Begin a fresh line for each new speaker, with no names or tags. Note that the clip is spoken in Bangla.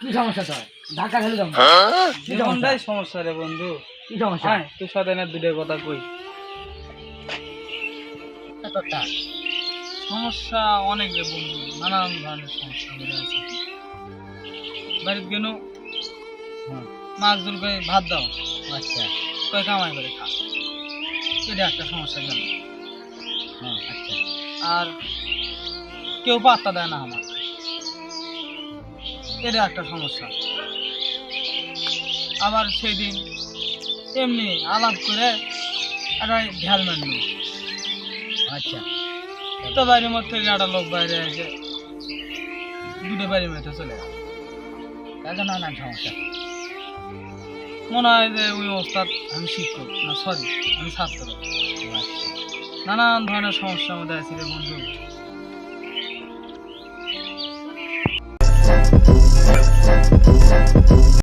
কি সমস্যা তোর? ধাক্কা খেলে যাব
জীবনটাই সমস্যা রে বন্ধু।
কি সমস্যা?
হ্যাঁ কথা কই। সমস্যা অনেক রে বন্ধু নানান ধরনের সমস্যা আছে। বাড়িতে গেল মাছ করে ভাত দাও।
আচ্ছা।
কয় কামাই করে খা। এটা একটা সমস্যা গেল
হ্যাঁ আচ্ছা।
আর কেউ পাত্তা দেয় না আমার। এটা একটা সমস্যা। আবার সেই দিন এমনি আলাপ করে একটা ঢেল মারল
আচ্ছা।
তো বাড়ির মধ্যে থেকে একটা লোক বাইরে এসে দুটো বাড়ির মধ্যে চলে গেল।
তাহলে নানান সমস্যা।
মনে হয় যে ওই ওস্তাদ, আমি শিক্ষক, না সরি আমি ছাত্র। নানান ধরনের সমস্যার মধ্যে আছি রে বন্ধু।